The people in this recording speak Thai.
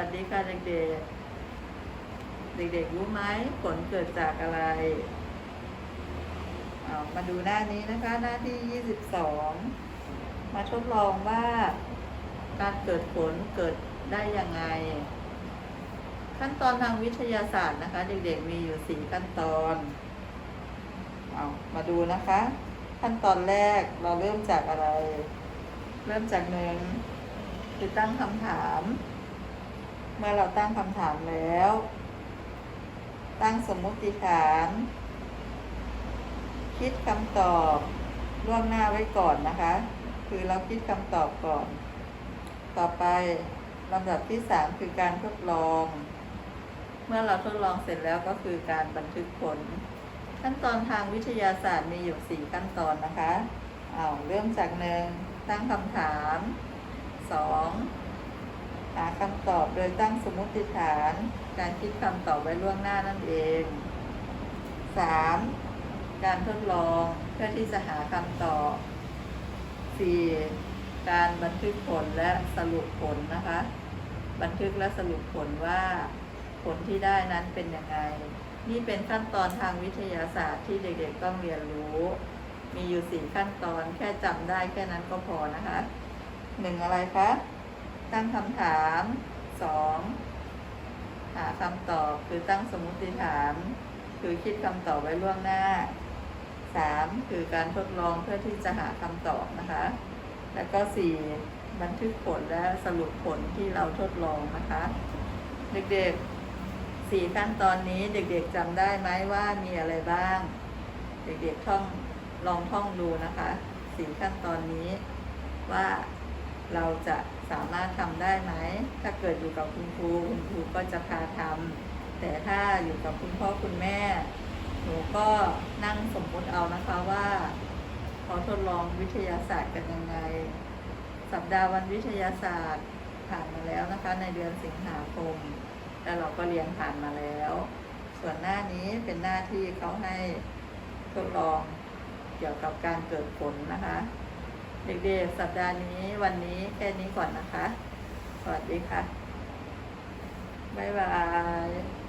วัสดีค่ะเด็กๆ เด็กๆรู้ไหมผลเกิดจากอะไร เอามาดูหน้านี้นะคะ หน้าที่22มาทดลองว่าการเกิดผลเกิดได้ยังไง ขั้นตอนทางวิทยาศาสตร์นะคะ เด็กๆมีอยู่4ขั้นตอนเอามาดูนะคะ ขั้นตอนแรกเราเริ่มจากอะไร เริ่มจากหนึ่งคือตั้งคำถาม เมื่อเราตั้งคำถามแล้ว ตั้งสมมุติฐาน คิดคำตอบล่วงหน้าไว้ก่อนนะคะ คือเราคิดคำตอบก่อน ต่อไปลำดับที่สามคือการทดลอง เมื่อเราทดลองเสร็จแล้วก็คือการบันทึกผล ขั้นตอนทางวิทยาศาสตร์มีอยู่สี่ขั้นตอนนะคะเอาเริ่มจากหนึ่งตั้งคำถามสอง หาคำตอบโดยตั้งสมมติฐาน การคิดคำตอบไว้ล่วงหน้านั่นเองสามการทดลองเพื่อที่จะหาคำตอบสี่การบันทึกผลและสรุปผลนะคะ บันทึกและสรุปผลว่าผลที่ได้นั้นเป็นยังไง นี่เป็นขั้นตอนทางวิทยาศาสตร์ที่เด็กๆต้องเรียนรู้ มีอยู่สี่ขั้นตอนแค่จำได้แค่นั้นก็พอนะคะหนึ่งอะไรคะ ตั้งคำถามสองหาคำตอบคือตั้งสมมติฐาน คือคิดคำตอบไว้ล่วงหน้าสามคือการทดลองเพื่อที่จะหาคำตอบนะคะ แล้วก็สี่บันทึกผลและสรุปผลที่เราทดลองนะคะ เด็กๆสี่ขั้นตอนนี้เด็กๆจำได้ไหมว่ามีอะไรบ้าง เด็กๆท่องลองท่องดูนะคะสี่ขั้นตอนนี้ว่า เราจะสามารถทำได้ไหม ถ้าเกิดอยู่กับคุณครูคุณครูก็จะพาทำแต่ถ้าอยู่กับคุณพ่อคุณแม่ หนูก็นั่งสมมติเอานะคะว่าเขาทดลองวิทยาศาสตร์กันยังไง สัปดาห์วันวิทยาศาสตร์ผ่านมาแล้วนะคะ ในเดือนสิงหาคม แล้วเราก็เรียนผ่านมาแล้ว ส่วนหน้านี้เป็นหน้าที่เขาให้ทดลองเกี่ยวกับการเกิดผลนะคะ เด็กๆสัปดาห์นี้วันนี้แค่นี้ก่อนนะคะ สวัสดีค่ะ บ๊ายบาย